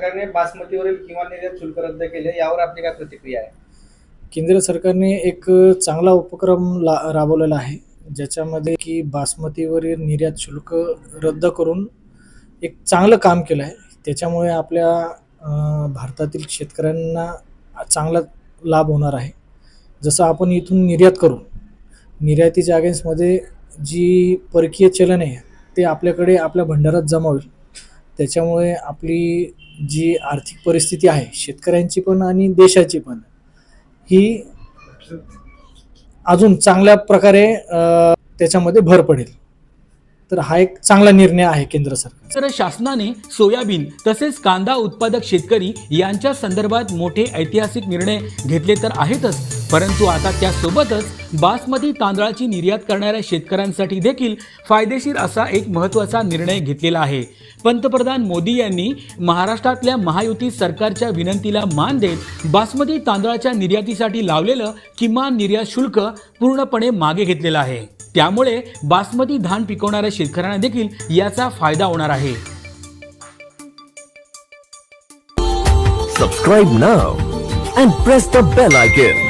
सरकारने बासमतीवरील किमान निर्यात शुल्क रद्द केले यावर आपली काय प्रतिक्रिया आहे? केंद्र सरकारने एक चांगला उपक्रम ला राबवलेला आहे ज्याच्यामध्ये की बासमतीवरील निर्यात शुल्क रद्द करून एक चांगलं काम केलं आहे. त्याच्यामुळे आपल्या अं, भारतातील शेतकऱ्यांना चांगला लाभ होणार आहे. जसं आपण इथून निर्यात करू निर्यातीच्या अगेन्स्टमध्ये जी परकीय चलन आहे ते आपल्याकडे आपल्या भंडारात जमा होईल. त्याच्यामुळे आपली जी आर्थिक परिस्थिती आहे शेतकऱ्यांची पण आणि देशाची पण ही अजून चांगल्या प्रकारे त्याच्यामध्ये भर पडेल. तर हा एक चांगला निर्णय आहे केंद्र सरकार तर शासनाने सोयाबीन तसेच कांदा उत्पादक शेतकरी यांच्या संदर्भात मोठे ऐतिहासिक निर्णय घेतले तर आहेतच. परंतु आता त्यासोबतच बासमती तांदळाची निर्यात करणाऱ्या शेतकऱ्यांसाठी देखील फायदेशीर असा एक महत्त्वाचा निर्णय घेतलेला आहे. पंतप्रधान मोदी यांनी महाराष्ट्रातल्या महायुती सरकारच्या विनंतीला मान देत बासमती तांदळाच्या निर्यातीसाठी लावलेलं किमान निर्यात शुल्क पूर्णपणे मागे घेतलेलं आहे. त्यामुळे बासमती धान पिकवणाऱ्या शेतकऱ्यांना देखील याचा फायदा होणार आहे. सबस्क्राईब नाव and press the bell icon.